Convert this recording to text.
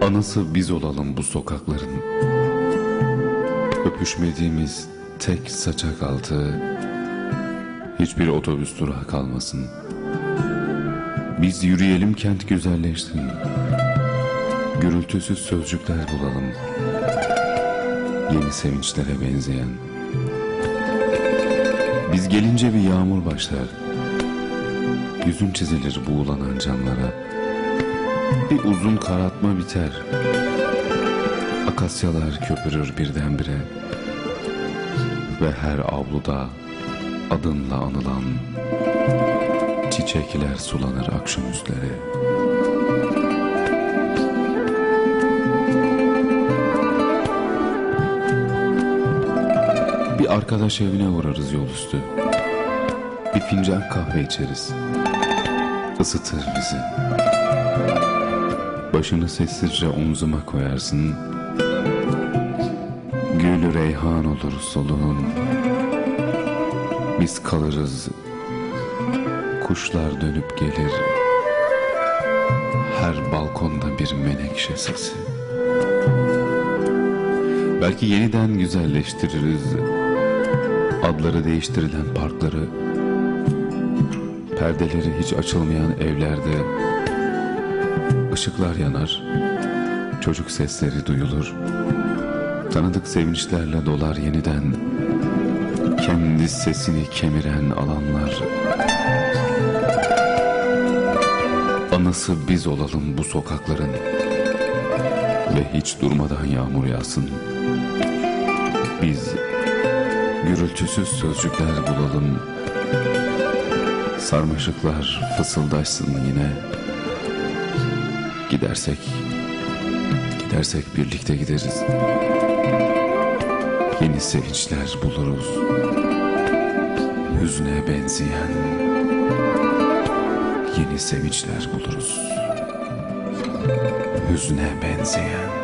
Anası biz olalım bu sokakların. Öpüşmediğimiz tek saçak altı. Hiçbir otobüs durağı kalmasın. Biz yürüyelim kent güzelleşsin. Gürültüsüz sözcükler bulalım. Yeni sevinçlere benzeyen. Biz gelince bir yağmur başlar. Yüzün çizilir buğulanan camlara Bir uzun karartma biter. Akasyalar köpürür birdenbire. Ve her avluda adınla anılan Çiçekler sulanır akşamüzleri Bir arkadaş evine uğrarız yol üstü. Bir fincan kahve içeriz. Isıtır bizi Başını sessizce omzuma koyarsın. Gül reyhan olur soluğun. Biz kalırız. Kuşlar dönüp gelir. Her balkonda bir menekşe sesi. Belki yeniden güzelleştiririz. Adları değiştirilen parkları. Perdeleri hiç açılmayan evlerde Işıklar yanar Çocuk sesleri duyulur. Tanıdık sevinçlerle dolar yeniden. Kendi sesini kemiren alanlar. Anası biz olalım bu sokakların. Ve hiç durmadan yağmur yağsın. Biz gürültüsüz sözcükler bulalım. Sarmaşıklar fısıldaşsın yine Gidersek Gidersek birlikte gideriz. Yeni sevinçler buluruz. Hüzne benzeyen Yeni sevinçler buluruz. Hüzne benzeyen